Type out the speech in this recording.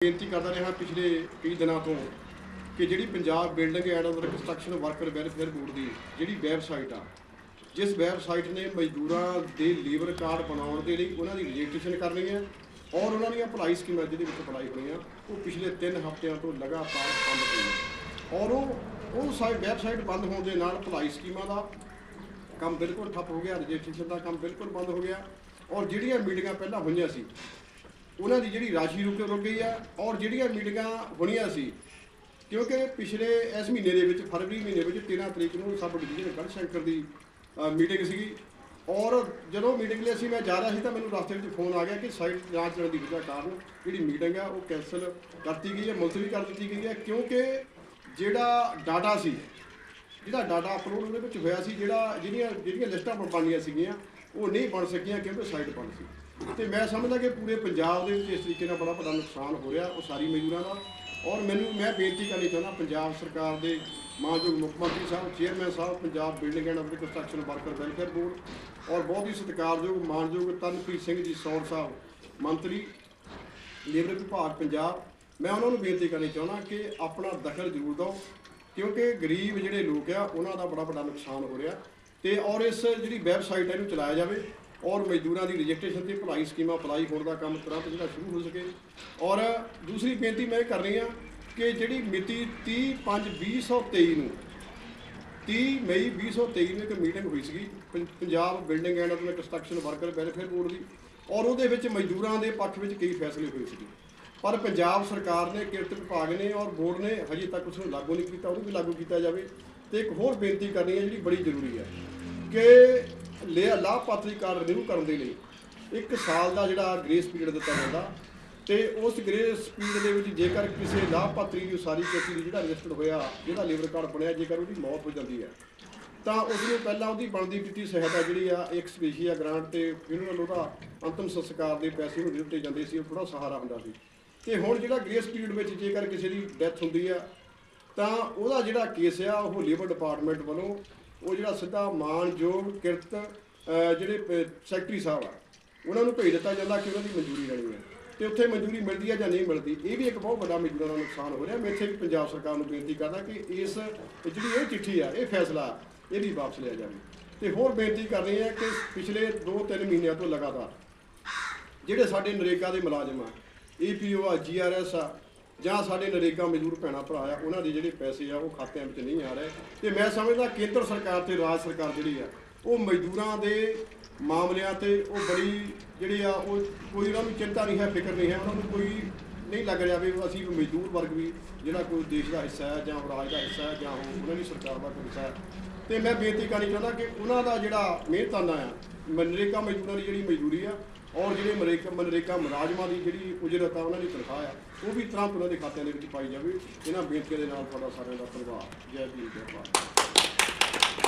ਬੇਨਤੀ ਕਰਦਾ ਰਿਹਾ ਪਿਛਲੇ ਕਈ ਦਿਨਾਂ ਤੋਂ ਕਿ ਜਿਹੜੀ Punjab building and under construction worker welfare board ਦੀ ਜਿਹੜੀ ਵੈਬਸਾਈਟ ਆ, ਜਿਸ ਵੈਬਸਾਈਟ ਨੇ ਮਜ਼ਦੂਰਾਂ ਦੇ ਲੇਬਰ ਕਾਰਡ ਬਣਾਉਣ ਦੇ ਲਈ ਉਹਨਾਂ ਦੀ ਰਜਿਸਟ੍ਰੇਸ਼ਨ ਕਰਨੀ ਹੈ ਔਰ ਉਹਨਾਂ ਦੀਆਂ ਭਲਾਈ ਸਕੀਮਾਂ ਜਿਹਦੇ ਵਿੱਚ ਅਪਲਾਈ ਹੋਈਆਂ, ਉਹ ਪਿਛਲੇ 3 ਹਫ਼ਤਿਆਂ ਤੋਂ ਲਗਾਤਾਰ ਬੰਦ ਪਈਆਂ ਔਰ ਉਹ ਉਹ ਸਾਈਟ ਵੈਬਸਾਈਟ ਬੰਦ ਹੋਣ ਦੇ ਨਾਲ ਭਲਾਈ ਸਕੀਮਾਂ ਦਾ ਕੰਮ ਬਿਲਕੁਲ ਠੱਪ ਹੋ ਗਿਆ, ਰਜਿਸਟ੍ਰੇਸ਼ਨ ਦਾ ਕੰਮ ਬਿਲਕੁਲ ਬੰਦ ਹੋ ਗਿਆ ਔਰ ਜਿਹੜੀਆਂ ਮੀਟਿੰਗਾਂ ਪਹਿਲਾਂ ਹੋਈਆਂ ਸੀ ਉਹਨਾਂ ਦੀ ਜਿਹੜੀ ਰਾਸ਼ੀ ਰੁਕ ਰੁਕ ਗਈ ਆ ਔਰ ਜਿਹੜੀਆਂ ਮੀਟਿੰਗਾਂ ਹੋਣੀਆਂ ਸੀ, ਕਿਉਂਕਿ ਪਿਛਲੇ ਇਸ ਮਹੀਨੇ ਦੇ ਵਿੱਚ, ਫਰਵਰੀ ਮਹੀਨੇ ਵਿੱਚ 13 ਤਰੀਕ ਨੂੰ ਸਬ ਡਿਵੀਜ਼ਨ ਗੜਸ਼ੰਕਰ ਦੀ ਮੀਟਿੰਗ ਸੀਗੀ। ਔਰ ਜਦੋਂ ਮੀਟਿੰਗ ਲਈ ਅਸੀਂ ਮੈਂ ਜਾ ਰਿਹਾ ਸੀ ਤਾਂ ਮੈਨੂੰ ਰਸਤੇ ਵਿੱਚ ਫੋਨ ਆ ਗਿਆ ਕਿ ਸਾਈਟ ਜਾਂਚ ਕਰਨ ਦੀ ਵਜ੍ਹਾ ਕਾਰਨ ਜਿਹੜੀ ਮੀਟਿੰਗ ਆ ਉਹ ਕੈਨਸਲ ਕਰਤੀ ਗਈ ਹੈ, ਮੁਲਤਵੀ ਕਰ ਦਿੱਤੀ ਗਈ ਹੈ, ਕਿਉਂਕਿ ਜਿਹੜਾ ਡਾਟਾ ਸੀ ਜਿਹੜਾ ਡਾਟਾ ਅਪਲੋਡ ਉਹਦੇ ਵਿੱਚ ਹੋਇਆ ਸੀ, ਜਿਹੜਾ ਜਿਹੜੀਆਂ ਜਿਹੜੀਆਂ ਲਿਸਟਾਂ ਬਣਨੀਆਂ ਸੀਗੀਆਂ, ਉਹ ਨਹੀਂ ਬਣ ਸਕੀਆਂ ਕਿਉਂਕਿ ਸਾਈਟ ਬੰਦ ਸੀ। ਤੇ ਮੈਂ ਸਮਝਦਾ ਕਿ ਪੂਰੇ ਪੰਜਾਬ ਦੇ ਵਿੱਚ ਇਸ ਤਰੀਕੇ ਨਾਲ ਬੜਾ ਵੱਡਾ ਨੁਕਸਾਨ ਹੋ ਰਿਹਾ ਉਹ ਸਾਰੀ ਮਜ਼ਦੂਰਾਂ ਦਾ ਔਰ ਮੈਨੂੰ, ਮੈਂ ਬੇਨਤੀ ਕਰਨੀ ਚਾਹੁੰਦਾ ਪੰਜਾਬ ਸਰਕਾਰ ਦੇ ਮਾਨਯੋਗ ਮੁੱਖ ਮੰਤਰੀ ਸਾਹਿਬ chairman Sahib, Punjab building and construction worker welfare board ਔਰ ਬਹੁਤ ਹੀ ਸਤਿਕਾਰਯੋਗ, ਮਾਨਯੋਗ ਤਨਪ੍ਰੀਤ ਸਿੰਘ ਜੀ ਸੌਰ ਸਾਹਿਬ, ਮੰਤਰੀ ਲੇਬਰ ਵਿਭਾਗ ਪੰਜਾਬ। ਮੈਂ ਉਹਨਾਂ ਨੂੰ ਬੇਨਤੀ ਕਰਨੀ ਚਾਹੁੰਦਾ ਕਿ ਆਪਣਾ ਦਖਲ ਜ਼ਰੂਰ ਦਿਓ, ਕਿਉਂਕਿ ਗਰੀਬ ਜਿਹੜੇ ਲੋਕ ਆ, ਉਹਨਾਂ ਦਾ ਬੜਾ ਵੱਡਾ ਨੁਕਸਾਨ ਹੋ ਰਿਹਾ। ਤੇ ਔਰ ਇਸ ਜਿਹੜੀ ਵੈਬਸਾਈਟ ਹੈ ਇਹਨੂੰ ਚਲਾਇਆ ਜਾਵੇ। ਔਰ ਮਜ਼ਦੂਰਾਂ ਦੀ ਰਜਿਸਟ੍ਰੇਸ਼ਨ ਤੇ ਭਲਾਈ ਸਕੀਮਾਂ ਅਪਲਾਈ ਹੋਣ ਦਾ ਕੰਮ ਤੁਰੰਤ ਜਿਹੜਾ ਸ਼ੁਰੂ ਹੋ ਸਕੇ। ਔਰ ਦੂਸਰੀ ਬੇਨਤੀ ਮੈਂ ਇਹ ਕਰ ਰਹੀ ਹਾਂ ਕਿ ਜਿਹੜੀ ਮਿਤੀ 30/5/2023 ਨੂੰ 30 ਮਈ 2023 ਨੂੰ ਇੱਕ ਮੀਟਿੰਗ ਹੋਈ ਸੀਗੀ, ਪੰ- Punjab building and construction worker welfare board ਦੀ। ਔਰ ਉਹਦੇ ਵਿੱਚ ਮਜ਼ਦੂਰਾਂ ਦੇ ਪੱਖ ਵਿੱਚ ਕਈ ਫੈਸਲੇ ਹੋਏ ਸੀਗੇ। ਪਰ ਪੰਜਾਬ ਸਰਕਾਰ ਨੇ ਕਿਰਤ ਵਿਭਾਗ ਨੇ ਔਰ ਬੋਰਡ ਨੇ ਹਜੇ ਤੱਕ ਉਸ ਨੂੰ ਲਾਗੂ ਨਹੀਂ ਕੀਤਾ, ਉਹਨੂੰ ਵੀ ਲਾਗੂ ਕੀਤਾ ਜਾਵੇ। ਤੇ ਇੱਕ ਹੋਰ ਬੇਨਤੀ ਕਰਨੀ ਹੈ ਜਿਹੜੀ ਬੜੀ ਜ਼ਰੂਰੀ ਹੈ। ਕਿ ਲਿਆ ਲਾਭਪਾਤਰੀ ਕਾਰਡ ਰਿਨਿਊ ਕਰਨ ਦੇ ਲਈ ਇੱਕ ਸਾਲ ਦਾ ਜਿਹੜਾ ਗ੍ਰੇਸ ਪੀਰੀਅਡ ਦਿੱਤਾ ਜਾਂਦਾ ਤੇ ਉਸ ਗ੍ਰੇਸ ਪੀਰੀਅਡ ਦੇ ਵਿੱਚ ਜੇਕਰ ਕਿਸੇ ਲਾਭਪਾਤਰੀ ਦੀ ਉਸਾਰੀ ਕੀਤੀ ਦੀ ਜਿਹੜਾ ਰਜਿਸਟਰਡ ਹੋਇਆ ਜਿਹਦਾ ਲੇਬਰ ਕਾਰਡ ਬਣਿਆ, ਜੇਕਰ ਉਹਦੀ ਮੌਤ ਹੋ ਜਾਂਦੀ ਹੈ, ਤਾਂ ਉਸ ਨੂੰ ਪਹਿਲਾਂ ਉਹਦੀ ਬਣਦੀ ਦਿੱਤੀ ਸਹਾਇਤਾ ਜਿਹੜੀ ਆ, ਇੱਕ ਸਪੀਸ਼ੀਆ ਗ੍ਰਾਂਟ ਤੇ ਫਿਊਨਰਲ ਉਹਦਾ ਅੰਤਮ ਸੰਸਕਾਰ ਦੇ ਪੈਸੇ ਨੂੰ ਦਿੱਤੇ ਜਾਂਦੇ ਸੀ, ਉਹ ਥੋੜਾ ਸਹਾਰਾ ਹੁੰਦਾ ਸੀ। ਤੇ ਹੁਣ ਜਿਹੜਾ ਗ੍ਰੇਸ ਪੀਰੀਅਡ ਵਿੱਚ ਜੇਕਰ ਕਿਸੇ ਦੀ ਡੈਥ ਹੁੰਦੀ ਆ, ਤਾਂ ਉਹਦਾ ਜਿਹੜਾ ਕੇਸ ਆ, ਉਹ ਲੇਬਰ ਡਿਪਾਰਟਮੈਂਟ ਵੱਲੋਂ ਉਹ ਜਿਹੜਾ ਸਿੱਧਾ ਮਾਨਯੋਗ ਕਿਰਤ ਜਿਹੜੇ ਸੈਕਟਰੀ ਸਾਹਿਬ ਆ, ਉਹਨਾਂ ਨੂੰ ਭੇਜ ਦਿੱਤਾ ਜਾਂਦਾ ਕਿ ਉਹਨਾਂ ਦੀ ਮਨਜ਼ੂਰੀ ਲੈਣੀ ਹੈ। ਤੇ ਉੱਥੇ ਮਨਜ਼ੂਰੀ ਮਿਲਦੀ ਹੈ ਜਾਂ ਨਹੀਂ ਮਿਲਦੀ, ਇਹ ਵੀ ਇੱਕ ਬਹੁਤ ਵੱਡਾ ਮਜ਼ਦੂਰਾਂ ਦਾ ਨੁਕਸਾਨ ਹੋ ਰਿਹਾ। ਮੈਂ ਇੱਥੇ ਵੀ ਪੰਜਾਬ ਸਰਕਾਰ ਨੂੰ ਬੇਨਤੀ ਕਰਦਾ ਕਿ ਇਸ, ਜਿਹੜੀ ਇਹ ਚਿੱਠੀ ਆ, ਇਹ ਫੈਸਲਾ ਇਹਦੀ ਵਾਪਸ ਲਿਆ ਜਾਵੇ। ਤੇ ਹੋਰ ਬੇਨਤੀ ਕਰਨੀ ਹੈ ਕਿ ਪਿਛਲੇ 2-3 ਮਹੀਨਿਆਂ ਤੋਂ ਲਗਾਤਾਰ ਜਿਹੜੇ ਸਾਡੇ ਨਰੇਗਾ ਦੇ ਮੁਲਾਜ਼ਮ ਆ ਈਪੀਓ ਆ ਜੀਆਰਐਸ ਆ ਜਾਂ ਸਾਡੇ ਨਰੇਗਾ ਮਜ਼ਦੂਰ ਭੈਣਾ ਭਰਾ ਆ, ਉਹਨਾਂ ਦੇ ਜਿਹੜੇ ਪੈਸੇ ਆ, ਉਹ ਖਾਤਿਆਂ ਵਿੱਚ ਨਹੀਂ ਆ ਰਹੇ। ਤੇ ਮੈਂ ਸਮਝਦਾ ਕੇਂਦਰ ਸਰਕਾਰ ਤੇ ਰਾਜ ਸਰਕਾਰ ਜਿਹੜੀ ਆ, ਉਹ ਮਜ਼ਦੂਰਾਂ ਦੇ ਮਾਮਲਿਆਂ ਤੇ ਉਹ ਬੜੀ ਜਿਹੜੇ ਆ, ਉਹ ਕੋਈ ਉਹਨਾਂ ਨੂੰ ਚਿੰਤਾ ਨਹੀਂ ਹੈ, ਫਿਕਰ ਨਹੀਂ ਹੈ, ਉਹਨਾਂ ਨੂੰ ਕੋਈ ਨਹੀਂ ਲੱਗ ਰਿਹਾ ਵੀ ਅਸੀਂ ਮਜ਼ਦੂਰ ਵਰਗ ਵੀ ਜਿਹੜਾ ਕੋਈ ਦੇਸ਼ ਦਾ ਹਿੱਸਾ ਹੈ ਜਾਂ ਰਾਜ ਦਾ ਹਿੱਸਾ ਹੈ ਜਾਂ ਉਹ ਉਹਨਾਂ ਦੀ ਸਰਕਾਰ ਦਾ ਕੋਈ ਹਿੱਸਾ ਹੈ। ਤੇ ਮੈਂ ਬੇਨਤੀ ਕਰਨੀ ਚਾਹੁੰਦਾ ਕਿ ਉਹਨਾਂ ਦਾ ਜਿਹੜਾ ਮਿਹਨਤਾਨਾ ਆ, ਮਨਰੇਗਾ ਮਜ਼ਦੂਰਾਂ ਦੀ ਜਿਹੜੀ ਮਜ਼ਦੂਰੀ ਆ ਔਰ ਜਿਹੜੇ ਮਰੇਕਾ ਮਨਰੇਗਾ ਮੁਲਾਜ਼ਮਾਂ ਦੀ ਜਿਹੜੀ ਉਜਰਤ ਆ, ਉਹਨਾਂ ਦੀ ਤਨਖਾਹ ਆ, ਉਹ ਵੀ ਤੁਰੰਤ ਉਹਨਾਂ ਦੇ ਖਾਤਿਆਂ ਦੇ ਵਿੱਚ ਪਾਈ ਜਾਵੇ। ਇਹਨਾਂ ਬੇਨਤੀਆਂ ਦੇ ਨਾਲ ਤੁਹਾਡਾ ਸਾਰਿਆਂ ਦਾ ਧੰਨਵਾਦ ਜੈ ਭੀਮ ਜੈ ਭਾਰਤ।